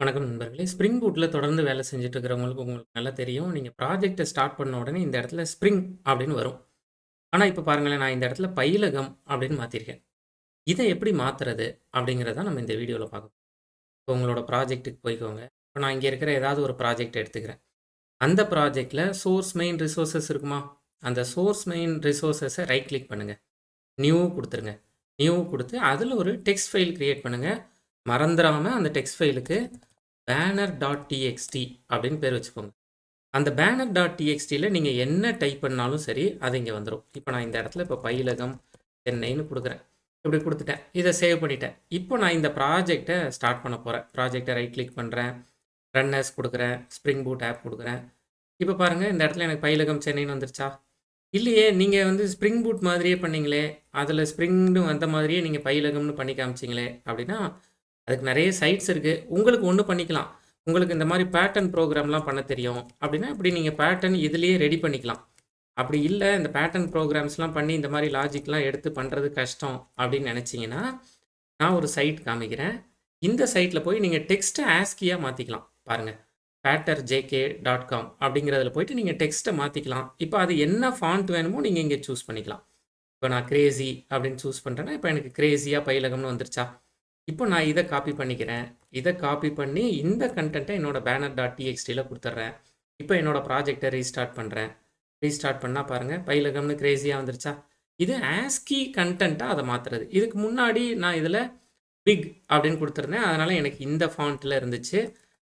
வணக்கம் நண்பர்களே. ஸ்ப்ரிங் பூட்டில் தொடர்ந்து வேலை செஞ்சுட்டு இருக்கிறவங்களுக்கு உங்களுக்கு நல்லா தெரியும். நீங்கள் ப்ராஜெக்டை ஸ்டார்ட் பண்ண உடனே இந்த இடத்துல ஸ்ப்ரிங் அப்படின்னு வரும். ஆனால் இப்போ பாருங்களேன், நான் இந்த இடத்துல பயிலகம் அப்படின்னு மாற்றிருக்கேன் இதை எப்படி மாத்துறது? அப்படிங்கிறத நம்ம இந்த வீடியோவில் பார்க்க இப்போ உங்களோட ப்ராஜெக்ட்டுக்கு போய்க்கோங்க. இப்போ நான் இங்கே இருக்கிற ஏதாவது ஒரு ப்ராஜெக்ட் எடுத்துக்கிறேன். அந்த ப்ராஜெக்டில் சோர்ஸ் மெயின் ரிசோர்ஸஸ் இருக்குமா? அந்த சோர்ஸ் மெயின் ரிசோர்ஸஸை ரைட் கிளிக் பண்ணுங்கள் நியூ கொடுத்துருங்க நியூ கொடுத்து அதில் ஒரு டெக்ஸ்ட் ஃபைல் க்ரியேட் பண்ணுங்கள் மறந்துடாமல் அந்த டெக்ஸ்ட் ஃபைலுக்கு பேனர் டாட் டிஎக்ஸ்டி அப்படின்னு பேர் வச்சுக்கோங்க. அந்த பேனர் டாட் டிஎக்ஸ்டியில் நீங்கள் என்ன டைப் பண்ணாலும் சரி, அது இங்கே வந்துடும் இப்போ நான் இந்த இடத்துல இப்போ பயிலகம் சென்னைன்னு கொடுக்குறேன் இப்படி கொடுத்துட்டேன் இதை சேவ் பண்ணிட்டேன். இப்போ நான் இந்த ப்ராஜெக்டை ஸ்டார்ட் பண்ண போகிறேன் ப்ராஜெக்டை ரைட் கிளிக் பண்ணுறேன் ரன்னர்ஸ் கொடுக்குறேன் ஸ்ப்ரிங் பூட் ஆப் கொடுக்குறேன் இப்போ பாருங்கள் இந்த இடத்துல எனக்கு பயிலகம் சென்னைன்னு வந்துருச்சா? இல்லையே, நீங்கள் வந்து ஸ்ப்ரிங் பூட் மாதிரியே பண்ணீங்களே. அதில் ஸ்ப்ரிங்னு வந்த மாதிரியே நீங்கள் பயிலகம்னு பண்ணி காமிச்சீங்களே அப்படின்னா, அதுக்கு நிறைய சைட்ஸ் இருக்குது உங்களுக்கு ஒன்று பண்ணிக்கலாம். உங்களுக்கு இந்த மாதிரி பேட்டர்ன் ப்ரோக்ராம்லாம் பண்ண தெரியும். அப்படின்னா, இப்படி நீங்கள் பேட்டர்ன் இதுலேயே ரெடி பண்ணிக்கலாம். அப்படி இல்லை இந்த பேட்டர்ன் ப்ரோக்ராம்ஸ்லாம் பண்ணி இந்த மாதிரி லாஜிக்லாம் எடுத்து பண்ணுறது கஷ்டம் அப்படின்னு நினச்சிங்கன்னா நான் ஒரு சைட் காமிக்கிறேன். இந்த சைட்டில் போய் நீங்கள் டெக்ஸ்ட்டை ஆஸ்கியாக மாற்றிக்கலாம் பாருங்கள் பேட்டர் ஜேகே டாட் காம் அப்படிங்கிறதுல போயிட்டு நீங்கள் டெக்ஸ்ட்டை மாற்றிக்கலாம் இப்போ அது என்ன ஃபாண்ட் வேணுமோ நீங்கள் இங்கே சூஸ் பண்ணிக்கலாம். இப்போ நான் கிரேசி அப்படின்னு சூஸ் பண்ணுறேன்னா இப்போ எனக்கு கிரேசியாக பயிலகம்னு வந்துருச்சா? இப்போ நான் இதை காப்பி பண்ணிக்கிறேன். இதை காப்பி பண்ணி இந்த கண்டென்ட்டை என்னோட பேனர் டாட் டிஎக்ஸ்டியில் கொடுத்துட்றேன் இப்போ என்னோட ப்ராஜெக்டை ரீஸ்டார்ட் பண்ணுறேன் ரீஸ்டார்ட் பண்ணால் பாருங்கள் பயிலகம்னு க்ரேஸியாக வந்துருச்சா? இது ஆஸ்கி கண்டென்ட்டாக அதை மாத்துறது. இதுக்கு முன்னாடி நான் இதில் பிக் அப்படின்னு கொடுத்துருந்தேன் அதனால் எனக்கு இந்த ஃபாண்ட்டில் இருந்துச்சு.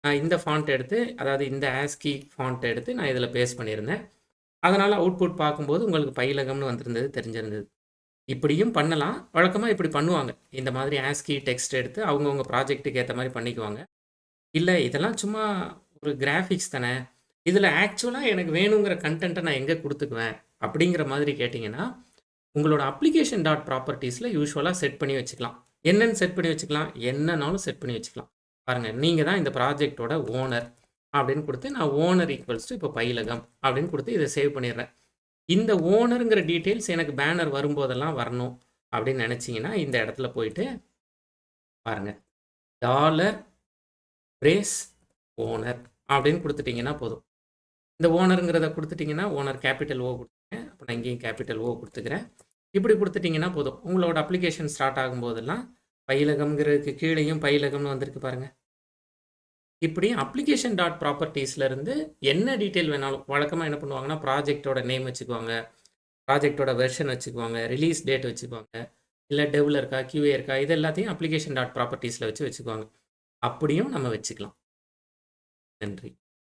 நான் இந்த ஃபாண்ட் எடுத்து, அதாவது இந்த ஆஸ்கி ஃபாண்ட் எடுத்து நான் இதில் பேஸ் பண்ணியிருந்தேன். அதனால் அவுட்புட் பார்க்கும்போது உங்களுக்கு பயிலகம்னு வந்திருந்தது தெரிஞ்சிருந்தது. இப்படியும் பண்ணலாம். வழக்கமாக இப்படி பண்ணுவாங்க. இந்த மாதிரி ஆஸ்கி டெக்ஸ்ட் எடுத்து அவங்கவுங்க ப்ராஜெக்ட்டுக்கு ஏற்ற மாதிரி பண்ணிக்குவாங்க. இல்லை இதெல்லாம் சும்மா ஒரு கிராஃபிக்ஸ் தானே. இதில் ஆக்சுவலாக எனக்கு வேணுங்கிற கண்டென்ட்டை நான் எங்கே கொடுத்துக்குவேன் அப்படிங்கிற மாதிரி கேட்டிங்கன்னா உங்களோட அப்ளிகேஷன் டாட் ப்ராப்பர்ட்டிஸில் யூஸ்வலாக செட் பண்ணி வச்சுக்கலாம். என்னென்னு செட் பண்ணி வச்சுக்கலாம்? என்னனாலும் செட் பண்ணி வச்சுக்கலாம். பாருங்கள் நீங்கள் தான் இந்த ப்ராஜெக்ட்டோட ஓனர் அப்படின்னு கொடுத்து நான் ஓனர் ஈக்குவல்ஸ் இப்போ இப்ப பயிலகம் அப்படின்னு கொடுத்து இதை சேவ் பண்ணிடுறேன். இந்த ஓனருங்கிற டீட்டெயில்ஸ் எனக்கு பேனர் வரும்போதெல்லாம் வரணும் அப்படின்னு நினச்சிங்கன்னா இந்த இடத்துல போயிட்டு பாருங்கள் டாலர் பிரேஸ் ஓனர் அப்படின்னு கொடுத்துட்டிங்கன்னா போதும். இந்த ஓனருங்கிறத கொடுத்துட்டிங்கன்னா ஓனர் கேப்பிட்டல் ஓ கொடுத்துருக்கேன் அப்புறம் நான் இங்கேயும் கேப்பிட்டல் ஓ கொடுத்துக்கிறேன் இப்படி கொடுத்துட்டிங்கன்னா போதும். உங்களோட அப்ளிகேஷன் ஸ்டார்ட் ஆகும்போதெல்லாம், பயிலகம்ங்கிறதுக்கு கீழேயும் பயிலகம்னு வந்திருக்கு பாருங்கள் இப்படி அப்ளிகேஷன் டாட் ப்ராப்பர்ட்டிஸ்லேருந்து என்ன டீட்டெயில் வேணாலும் வழக்கமாக என்ன பண்ணுவாங்கன்னா, ப்ராஜெக்ட்டோட நேம் வச்சுக்குவாங்க. ப்ராஜெக்ட்டோட வெர்ஷன் வச்சுக்குவாங்க. ரிலீஸ் டேட் வச்சுக்குவாங்க. இல்லை டெவில் இருக்கா? கியூஏ இருக்கா? இது எல்லாத்தையும் அப்ளிகேஷன் டாட் ப்ராப்பர்ட்டிஸில் வச்சு வச்சுக்குவாங்க. அப்படியும் நம்ம வச்சுக்கலாம். நன்றி.